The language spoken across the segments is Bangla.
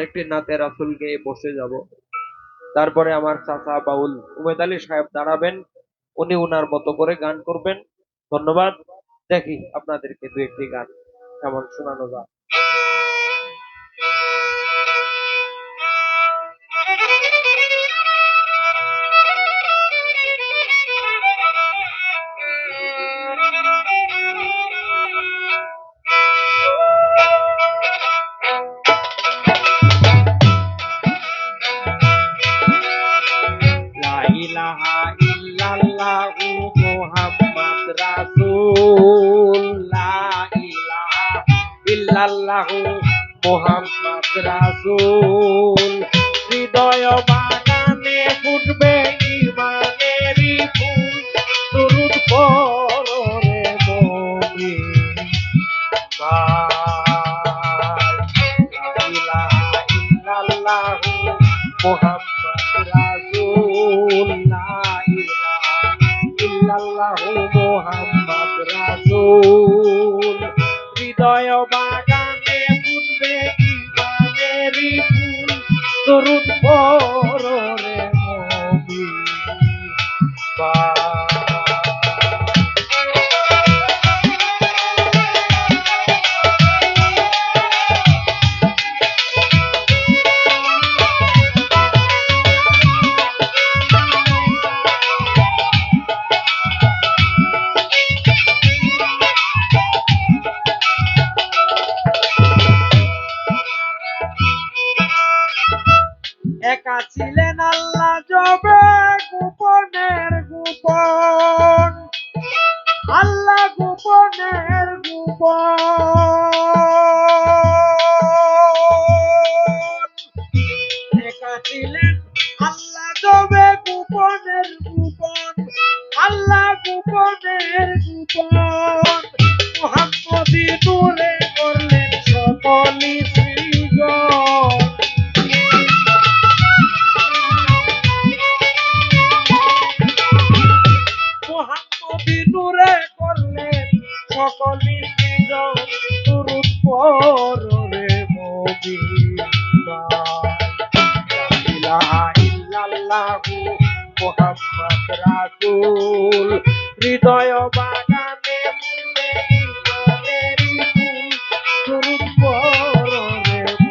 আরেকটি নাতে রাসুল গেয়ে বসে যাব। তারপরে আমার চাচা বাউল উমেদ আলী সাহেব দাঁড়াবেন। উনি উনার মতো করে গান করবেন। ধন্যবাদ। দেখি আপনাদেরকে দু একটি গান কেমন শোনানো যায়। ইল্লাল্লাহু মুহাম্মাদ দরুদ একা ছিলেন আল্লাহ জবে গোপনের গোপন। আল্লাহ গোপনের গোপন। আল্লাহ জবে গোপনের গোপন। আল্লাহ গোপনের গোপন। মোহাম্মদী নূরে ইল্লাল্লাহু মোহাম্মদ রাসূল হৃদয় বাগানে ফুল দুরূদ রে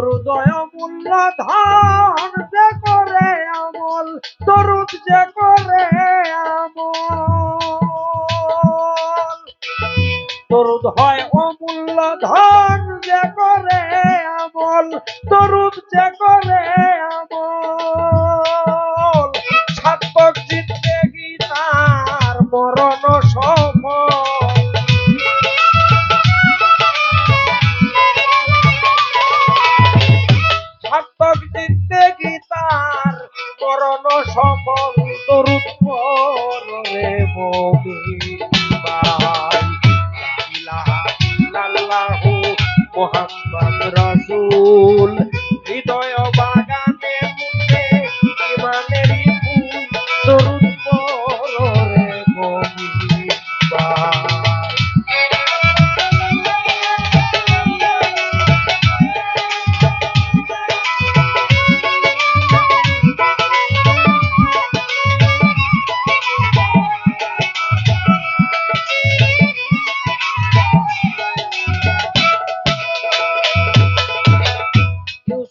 দরুদয় মূল্য ধন যে করে আমল দরুদ যে করে আমল। দরুদ হয় অমূল্য ধন যে করে আমল তরুদ যে করে আমল। মোহাম্মদ রাসূল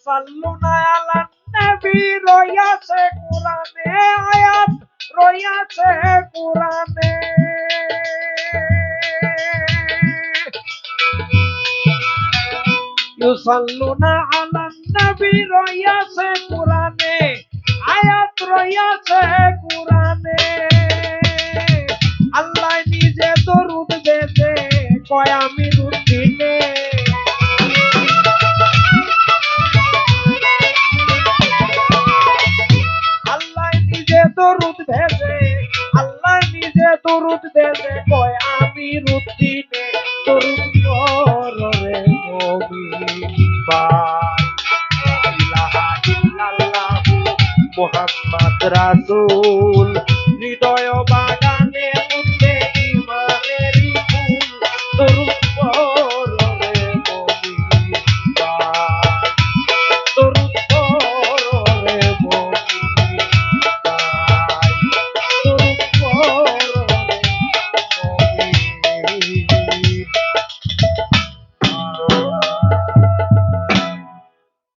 ইউসাল্লুনা আলা নবী রয়াছে কোরআনে, আয়াত রয়াছে কোরআনে। ইউসাল্লুনা আলা নবী রয়াছে কোরআনে, আয়াত রয়াছে কোরআনে। আল্লাহ নিজে দরুদ দেতে কয় আমি দরুদ ভেজে কয় আমি রুদ্দিনে ইলাহা ইল্লাল্লাহু মুহাম্মদ রাসূল।